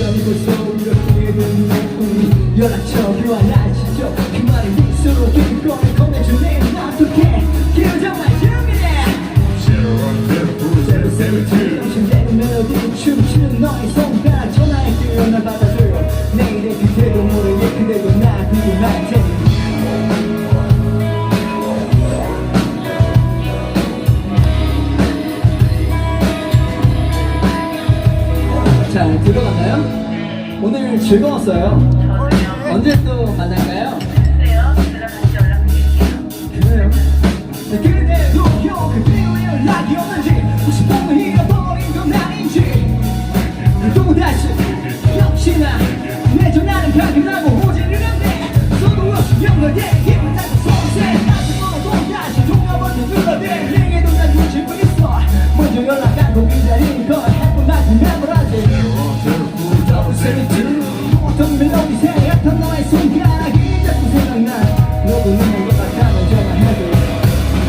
그 내일의 그대도 모르게 그대도 날 궁금할 테 들어갔나요? 오늘 즐거웠어요. 언제 또 만날까요? 글쎄요. 제가 다시 연락드릴게요. 그래요. 그대도 요 그대로 연락이 오는지 sevdim Muhtım bile bize